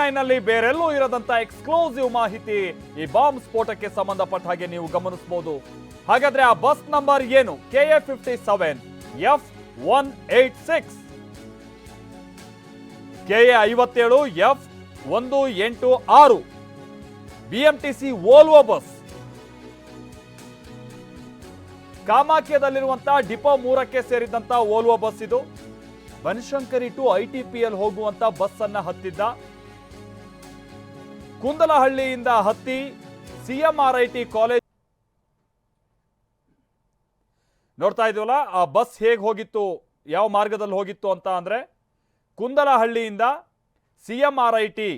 ನೈನ್ನಲ್ಲಿ ಬೇರೆಲ್ಲೂ ಇರದಂತ exclusive ಮಾಹಿತಿ ಈ bomb ಸ್ಫೋಟಕ್ಕೆ ಸಂಬಂಧಪಟ್ಟ ಹಾಗೆ ನೀವು ಗಮನಿಸಬಹುದು ಹಾಗಾದ್ರೆ ಆ ಬಸ್ ನಂಬರ್ ಏನು? K A fifty seven F one eight six K A ಐವತ್ತೇಳು ಎಫ್ ಒಂದು ಎಂಟು ಆರು ಬಿಎಂಟಿಸಿ ಓಲ್ವೋ ಬಸ್ ಕಾಮಾಖ್ಯದಲ್ಲಿರುವಂತಹ ಡಿಪೋ ಮೂರಕ್ಕೆ ಸೇರಿದಂತ ಓಲ್ವೋ ಬಸ್ ಇದು. ಬನಶಂಕರಿ ಟು ಐಟಿಪಿಎಲ್ ಹೋಗುವಂತ ಬಸ್ ಅನ್ನ ಹತ್ತಿದ್ದ. ಕುಂದಲಹಳ್ಳಿಯಿಂದ ಹತ್ತಿ ಸಿಎಂಆರ್ಐಟಿ ಕಾಲೇಜ್. ನೋಡ್ತಾ ಇದೀವಲ್ಲ, ಆ ಬಸ್ ಹೇಗೆ ಹೋಗಿತ್ತು, ಯಾವ ಮಾರ್ಗದಲ್ಲಿ ಹೋಗಿತ್ತು ಅಂತ ಅಂದರೆ ಕುಂದಲಹಳ್ಳಿಯಿಂದ CM R I T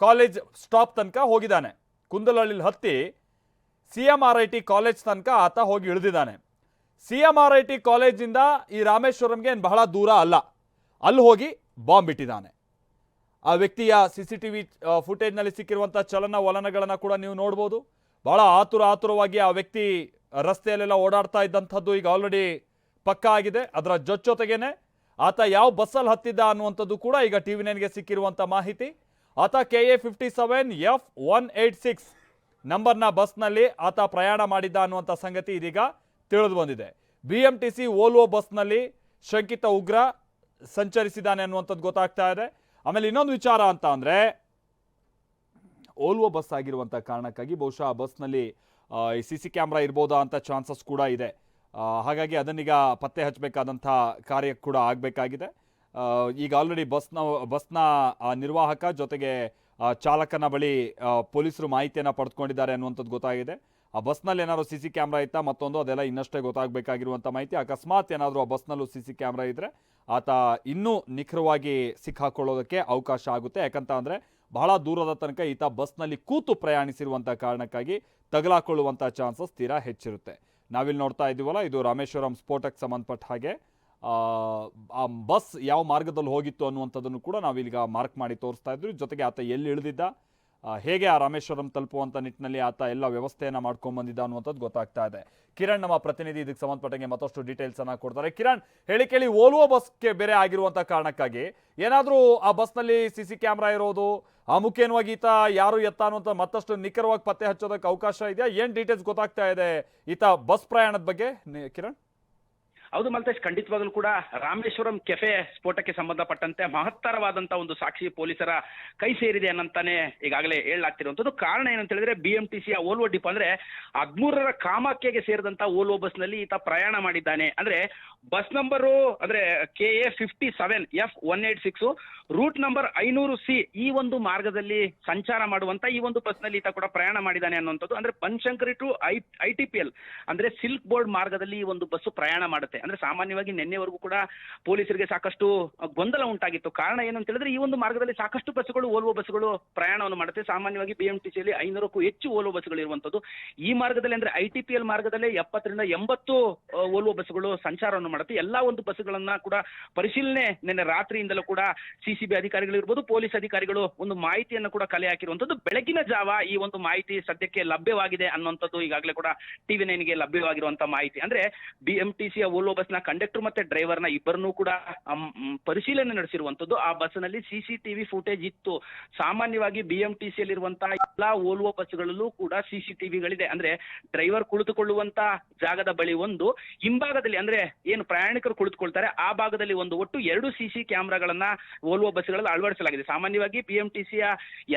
college stop ತನಕ ಹೋಗಿದ್ದಾನೆ. ಕುಂದಲಹಳ್ಳಿಲಿ ಹತ್ತಿ C M R I T college ತನಕ ಆತ ಹೋಗಿ ಇಳಿದಿದ್ದಾನೆ. C M R I T ಕಾಲೇಜಿಂದ ಈ ರಾಮೇಶ್ವರಂಗೆ ಏನು ಬಹಳ ದೂರ ಅಲ್ಲ. ಅಲ್ಲಿ ಹೋಗಿ ಬಾಂಬ್ ಇಟ್ಟಿದ್ದಾನೆ. ಆ ವ್ಯಕ್ತಿಯ ಸಿ ಸಿ ಟಿ ವಿ ಫುಟೇಜ್ನಲ್ಲಿ ಸಿಕ್ಕಿರುವಂಥ ಚಲನವಲನಗಳನ್ನು ಕೂಡ ನೀವು ನೋಡ್ಬೋದು. ಬಹಳ ಆತುರ ಆತುರವಾಗಿ ಆ ವ್ಯಕ್ತಿ ರಸ್ತೆಯಲ್ಲೆಲ್ಲ ಓಡಾಡ್ತಾ ಇದ್ದಂಥದ್ದು ಈಗ ಆಲ್ರೆಡಿ ಪಕ್ಕಾ ಆಗಿದೆ. ಅದರ ಜೊತೆಗೇನೆ ಆತ ಯಾವ ಬಸ್ಸಲ್ಲಿ ಹತ್ತಿದ್ದ ಅನ್ನುವಂಥದ್ದು ಕೂಡ ಈಗ ಟಿ ವಿ ನೈನ್ಗೆ ಸಿಕ್ಕಿರುವಂಥ ಮಾಹಿತಿ. ಆತ K A fifty seven F one eight six ನಂಬರ್ನ ಬಸ್ನಲ್ಲಿ ಆತ ಪ್ರಯಾಣ ಮಾಡಿದ್ದ ಅನ್ನುವಂಥ ಸಂಗತಿ ಇದೀಗ ತಿಳಿದು ಬಂದಿದೆ. B M T C Volvo ಬಸ್ನಲ್ಲಿ ಶಂಕಿತ ಉಗ್ರ ಸಂಚರಿಸಿದ್ದಾನೆ ಅನ್ನುವಂಥದ್ದು ಗೊತ್ತಾಗ್ತಾ ಇದೆ. ಆಮೇಲೆ ಇನ್ನೊಂದು ವಿಚಾರ ಅಂತ ಅಂದರೆ, ಓಲ್ವೋ ಬಸ್ ಆಗಿರುವಂಥ ಕಾರಣಕ್ಕಾಗಿ ಬಹುಶಃ ಆ ಬಸ್ನಲ್ಲಿ ಈ ಸಿ ಸಿ ಕ್ಯಾಮ್ರಾ ಇರ್ಬೋದಾ ಅಂತ ಚಾನ್ಸಸ್ ಕೂಡ ಇದೆ. ಹಾಗಾಗಿ ಅದನ್ನೀಗ ಪತ್ತೆ ಹಚ್ಚಬೇಕಾದಂಥ ಕಾರ್ಯ ಕೂಡ ಆಗಬೇಕಾಗಿದೆ. ಈಗ ಆಲ್ರೆಡಿ ಬಸ್ನ ಬಸ್ನ ನಿರ್ವಾಹಕ ಜೊತೆಗೆ ಚಾಲಕನ ಬಳಿ ಪೊಲೀಸರು ಮಾಹಿತಿಯನ್ನು ಪಡೆದುಕೊಂಡಿದ್ದಾರೆ ಅನ್ನುವಂಥದ್ದು ಗೊತ್ತಾಗಿದೆ. ಆ ಬಸ್ನಲ್ಲಿ ಏನಾದ್ರು ಸಿ ಸಿ ಕ್ಯಾಮ್ರಾ ಇತ್ತಾ ಮತ್ತೊಂದು ಅದೆಲ್ಲ ಇನ್ನಷ್ಟೇ ಗೊತ್ತಾಗಬೇಕಾಗಿರುವಂಥ ಮಾಹಿತಿ. ಅಕಸ್ಮಾತ್ ಏನಾದರೂ ಆ ಬಸ್ನಲ್ಲೂ ಸಿ ಸಿ ಕ್ಯಾಮ್ರಾ ಇದ್ದರೆ ಆತ ಇನ್ನೂ ನಿಖರವಾಗಿ ಸಿಕ್ಕಾಕೊಳ್ಳೋದಕ್ಕೆ ಅವಕಾಶ ಆಗುತ್ತೆ. ಯಾಕಂತ ಅಂದರೆ ಬಹಳ ದೂರದ ತನಕ ಈತ ಬಸ್ನಲ್ಲಿ ಕೂತು ಪ್ರಯಾಣಿಸಿರುವಂಥ ಕಾರಣಕ್ಕಾಗಿ ತಗಲಾಕೊಳ್ಳುವಂಥ ಚಾನ್ಸಸ್ ತೀರಾ ಹೆಚ್ಚಿರುತ್ತೆ. ನಾವಿಲ್ಲಿ ನೋಡ್ತಾ ಇದ್ದೀವಲ್ಲ ಇದು ರಾಮೇಶ್ವರಂ ಸ್ಫೋಟಕ್ಕೆ ಸಂಬಂಧಪಟ್ಟ ಹಾಗೆ ಆ, ಬಸ್ ಯಾವ ಮಾರ್ಗದಲ್ಲಿ ಹೋಗಿತ್ತು ಅನ್ನುವಂಥದ್ದನ್ನು ಕೂಡ ನಾವೀಗ ಮಾರ್ಕ್ ಮಾಡಿ ತೋರಿಸ್ತಾ ಇದ್ವಿ. ಜೊತೆಗೆ ಆತ ಎಲ್ಲಿ ಇಳಿದಿದ್ದ ಹೇಗೆ ಆ ರಾಮೇಶ್ವರಂ ತಲುಪುವಂಥ ನಿಟ್ಟಿನಲ್ಲಿ ಆತ ಎಲ್ಲ ವ್ಯವಸ್ಥೆಯನ್ನು ಮಾಡ್ಕೊಂಡ್ಬಂದಿದ್ದ ಅನ್ನುವಂಥದ್ದು ಗೊತ್ತಾಗ್ತಾ ಇದೆ. ಕಿರಣ್ ನಮ್ಮ ಪ್ರತಿನಿಧಿ, ಇದಕ್ಕೆ ಸಂಬಂಧಪಟ್ಟಂಗೆ ಮತ್ತಷ್ಟು ಡೀಟೇಲ್ಸ್ ಅನ್ನ ಕೊಡ್ತಾರೆ. ಕಿರಣ್, ಹೇಳಿ ಕೇಳಿ ಬಸ್ ಬಸ್ಗೆ ಬೇರೆ ಆಗಿರುವಂಥ ಕಾರಣಕ್ಕಾಗಿ ಏನಾದರೂ ಆ ಬಸ್ನಲ್ಲಿ ಸಿ ಸಿ ಕ್ಯಾಮ್ರಾ ಇರೋದು ಆ ಮುಖೇನವಾಗಿ ಈತ ಯಾರು ಎತ್ತ ಅನ್ನುವಂಥ ಮತ್ತಷ್ಟು ನಿಖರವಾಗಿ ಪತ್ತೆ ಹಚ್ಚೋದಕ್ಕೆ ಅವಕಾಶ ಇದೆಯಾ? ಏನು ಡೀಟೇಲ್ಸ್ ಗೊತ್ತಾಗ್ತಾ ಇದೆ ಈತ ಬಸ್ ಪ್ರಯಾಣದ ಬಗ್ಗೆ ಕಿರಣ್? ಹೌದು ಮಲ್ತೇಶ್, ಖಂಡಿತವಾಗಲೂ ಕೂಡ ರಾಮೇಶ್ವರಂ ಕೆಫೆ ಸ್ಫೋಟಕ್ಕೆ ಸಂಬಂಧಪಟ್ಟಂತೆ ಮಹತ್ತರವಾದಂತ ಒಂದು ಸಾಕ್ಷಿ ಪೊಲೀಸರ ಕೈ ಸೇರಿದೆ ಅನ್ನಂತಾನೆ ಈಗಾಗಲೇ ಹೇಳಲಾಗ್ತಿರುವಂತದ್ದು ಕಾರಣ ಏನಂತ ಹೇಳಿದ್ರೆ ಬಿ ಎಂ ಟಿ ಸಿಯ ಓಲ್ವೋ ಡಿಪೋ ಅಂದ್ರೆ ಹದ್ಮೂರರ ಕಾಮಾಖ್ಯಗೆ ಸೇರಿದಂತ ಓಲ್ವೋ ಬಸ್ನಲ್ಲಿ ಈತ ಪ್ರಯಾಣ ಮಾಡಿದ್ದಾನೆ. ಅಂದ್ರೆ ಬಸ್ ನಂಬರು ಅಂದ್ರೆ K A fifty seven F one eight six route number ಐನೂರು ಸಿ ಈ ಒಂದು ಮಾರ್ಗದಲ್ಲಿ ಸಂಚಾರ ಮಾಡುವಂತ ಈ ಒಂದು ಬಸ್ನಲ್ಲಿ ಈತ ಕೂಡ ಪ್ರಯಾಣ ಮಾಡಿದ್ದಾನೆ ಅನ್ನುವಂಥದ್ದು. ಅಂದ್ರೆ Banashankari to I T P L ಅಂದ್ರೆ ಸಿಲ್ಕ್ ಬೋರ್ಡ್ ಮಾರ್ಗದಲ್ಲಿ ಈ ಒಂದು ಬಸ್ಸು ಪ್ರಯಾಣ ಮಾಡುತ್ತೆ. ಅಂದ್ರೆ ಸಾಮಾನ್ಯವಾಗಿ ನಿನ್ನೆವರೆಗೂ ಕೂಡ ಪೊಲೀಸರಿಗೆ ಸಾಕಷ್ಟು ಗೊಂದಲ ಉಂಟಾಗಿತ್ತು. ಕಾರಣ ಏನಂತ ಹೇಳಿದ್ರೆ ಈ ಒಂದು ಮಾರ್ಗದಲ್ಲಿ ಸಾಕಷ್ಟು ಬಸ್ಗಳು ಓಲ್ವೋ ಬಸ್ಗಳು ಪ್ರಯಾಣವನ್ನು ಮಾಡುತ್ತೆ. ಸಾಮಾನ್ಯವಾಗಿ ಬಿ ಎಂ ಟಿ ಸಿಯಲ್ಲಿ ಐನೂರಕ್ಕೂ ಹೆಚ್ಚು ಓಲ್ವೋ ಬಸ್ಗಳು ಇರುವಂತದ್ದು. ಈ ಮಾರ್ಗದಲ್ಲಿ ಅಂದ್ರೆ ಐ ಟಿ ಪಿ ಎಲ್ ಮಾರ್ಗದಲ್ಲಿ ಎಪ್ಪತ್ತರಿಂದ ಎಂಬತ್ತು ಓಲ್ವೋ ಬಸ್ಗಳು ಸಂಚಾರವನ್ನು ಮಾಡುತ್ತೆ. ಎಲ್ಲಾ ಒಂದು ಬಸ್ಗಳನ್ನ ಕೂಡ ಪರಿಶೀಲನೆ ನಿನ್ನೆ ರಾತ್ರಿಯಿಂದಲೂ ಕೂಡ ಸಿ ಸಿ ಬಿ ಅಧಿಕಾರಿಗಳು ಇರ್ಬೋದು, ಪೊಲೀಸ್ ಅಧಿಕಾರಿಗಳು ಒಂದು ಮಾಹಿತಿಯನ್ನು ಕೂಡ ಕಲೆ ಹಾಕಿರುವಂತದ್ದು. ಬೆಳಗಿನ ಜಾವ ಈ ಒಂದು ಮಾಹಿತಿ ಸದ್ಯಕ್ಕೆ ಲಭ್ಯವಾಗಿದೆ ಅನ್ನುವಂಥದ್ದು ಈಗಾಗಲೇ ಕೂಡ ಟಿವಿ ನೈನ್ಗೆ ಲಭ್ಯವಾಗಿರುವಂತಹ ಮಾಹಿತಿ. ಅಂದ್ರೆ ಬಿ ಎಂ ಓಲ್ವೋ ಬಸ್ನ ಕಂಡಕ್ಟರ್ ಮತ್ತೆ ಡ್ರೈವರ್ನ ಇಬ್ಬರನ್ನೂ ಕೂಡ ಪರಿಶೀಲನೆ ನಡೆಸಿರುವಂತದ್ದು ಆ ಬಸ್ನಲ್ಲಿ ಸಿಸಿಟಿವಿ ಟಿವಿ ಫುಟೇಜ್ ಇತ್ತು. ಸಾಮಾನ್ಯವಾಗಿ ಬಿ ಎಂ ಟಿ ಸಿಯಲ್ಲಿರುವಂತಹ ಎಲ್ಲಾ ಓಲ್ವೋ ಬಸ್ಗಳಲ್ಲೂ ಕೂಡ ಸಿಸಿಟಿವಿಗಳಿದೆ ಅಂದ್ರೆ ಡ್ರೈವರ್ ಕುಳಿತುಕೊಳ್ಳುವಂತ ಜಾಗದ ಬಳಿ ಒಂದು, ಹಿಂಭಾಗದಲ್ಲಿ ಅಂದ್ರೆ ಏನು ಪ್ರಯಾಣಿಕರು ಕುಳಿತುಕೊಳ್ತಾರೆ, ಆ ಭಾಗದಲ್ಲಿ ಒಂದು ಒಟ್ಟು ಎರಡು ಸಿಸಿ ಕ್ಯಾಮೆರಾಗಳನ್ನ ಓಲ್ವೋ ಬಸ್ಗಳಲ್ಲಿ ಅಳವಡಿಸಲಾಗಿದೆ. ಸಾಮಾನ್ಯವಾಗಿ ಬಿಎಂಟಿಸಿ ಎಂ ಟಿ ಸಿಯ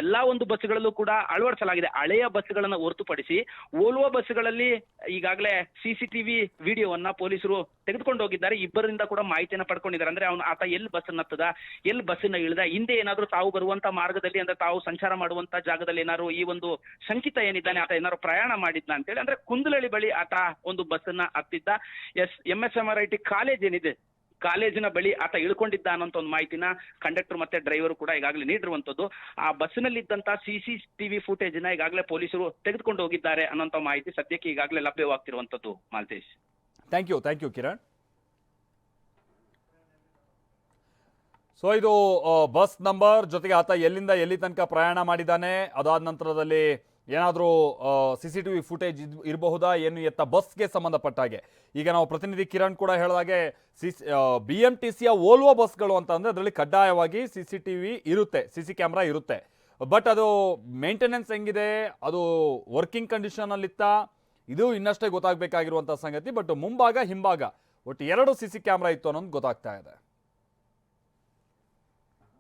ಎಲ್ಲಾ ಒಂದು ಬಸ್ಗಳಲ್ಲೂ ಕೂಡ ಅಳವಡಿಸಲಾಗಿದೆ. ಹಳೆಯ ಬಸ್ಗಳನ್ನು ಹೊರತುಪಡಿಸಿ ಓಲ್ವೋ ಬಸ್ಗಳಲ್ಲಿ ಈಗಾಗಲೇ ಸಿಸಿಟಿವಿ ವಿಡಿಯೋವನ್ನ ಪೊಲೀಸರು ತೆಗೆದುಕೊಂಡು ಹೋಗಿದ್ದಾರೆ. ಇಬ್ಬರಿಂದ ಕೂಡ ಮಾಹಿತಿಯನ್ನ ಪಡ್ಕೊಂಡಿದ್ದಾರೆ. ಅಂದ್ರೆ ಅವನು ಆತ ಎಲ್ಲಿ ಬಸ್ ಹತ್ತದ, ಎಲ್ಲಿ ಬಸ್ಸನ್ನ ಇಳಿದ, ಹಿಂದೆ ಏನಾದ್ರು ತಾವು ಬರುವಂತ ಮಾರ್ಗದಲ್ಲಿ ಅಂದ್ರೆ ತಾವು ಸಂಚಾರ ಮಾಡುವಂತ ಜಾಗದಲ್ಲಿ ಏನಾದ್ರು ಈ ಒಂದು ಶಂಕಿತ ಏನಿದ್ದಾನೆ, ಆತ ಏನಾದ್ರು ಪ್ರಯಾಣ ಮಾಡಿದ್ನ ಅಂತೇಳಿ, ಅಂದ್ರೆ ಕುಂದಲಳ್ಳಿ ಬಳಿ ಆತ ಒಂದು ಬಸ್ಸನ್ನ ಹತ್ತಿದ್ದ. S M S M R I T college ಏನಿದೆ ಕಾಲೇಜಿನ ಬಳಿ ಆತ ಇಳ್ಕೊಂಡಿದ್ದ ಅನ್ನೋಂಥ ಒಂದು ಮಾಹಿತಿನ ಕಂಡಕ್ಟರ್ ಮತ್ತೆ ಡ್ರೈವರ್ ಕೂಡ ಈಗಾಗಲೇ ನೀಡಿರುವಂತದ್ದು. ಆ ಬಸ್ಸಿನಲ್ಲಿದ್ದಂತ ಸಿ ಸಿ ಟಿವಿ ಫುಟೇಜ್ನ ಈಗಾಗಲೇ ಪೊಲೀಸರು ತೆಗೆದುಕೊಂಡು ಹೋಗಿದ್ದಾರೆ ಅನ್ನೋಂಥ ಮಾಹಿತಿ ಸದ್ಯಕ್ಕೆ ಈಗಾಗಲೇ ಲಭ್ಯವಾಗ್ತಿರುವಂತದ್ದು Maltesh. Thank you thank you Kiran so ಇದು ಬಸ್ ನಂಬರ್ ಜೊತೆಗೆ ಆತ ಎಲ್ಲಿಂದ ಎಲ್ಲಿ ತನಕ ಪ್ರಯಾಣ ಮಾಡಿದ್ದಾನೆ, ಅದಾದ ನಂತರದಲ್ಲಿ ಏನಾದರೂ C C T V footage ಇರಬಹುದಾ, ಏನು ಎತ್ತ ಬಸ್ಗೆ ಸಂಬಂಧಪಟ್ಟ ಹಾಗೆ. ಈಗ ನಾವು ಪ್ರತಿನಿಧಿ ಕಿರಣ್ ಕೂಡ ಹೇಳಿದಾಗೆ ಸಿ ಬಿ ಎಂ ಟಿ ಸಿಯ ಓಲ್ವೋ ಬಸ್ಗಳು ಅಂತ ಅಂದರೆ ಅದರಲ್ಲಿ ಕಡ್ಡಾಯವಾಗಿ ಸಿ ಸಿ ಟಿ ವಿ ಇರುತ್ತೆ ಸಿ ಸಿ ಕ್ಯಾಮ್ರಾ ಇರುತ್ತೆ. ಬಟ್ ಅದು ಮೇಂಟೆನೆನ್ಸ್ ಹೆಂಗಿದೆ, ಅದು ವರ್ಕಿಂಗ್ ಕಂಡೀಷನಲ್ಲಿತ್ತ ಇದು ಇನ್ನಷ್ಟೇ ಗೊತ್ತಾಗಬೇಕಾಗಿರುವಂಥ ಸಂಗತಿ ಬಟ್ ಮುಂಭಾಗ, ಹಿಂಭಾಗ. ಒಟ್ಟು ಎರಡು ಸಿ ಸಿ ಕ್ಯಾಮ್ರಾ ಇತ್ತು ಅನ್ನೋದು ಗೊತ್ತಾಗ್ತಾ ಇದೆ.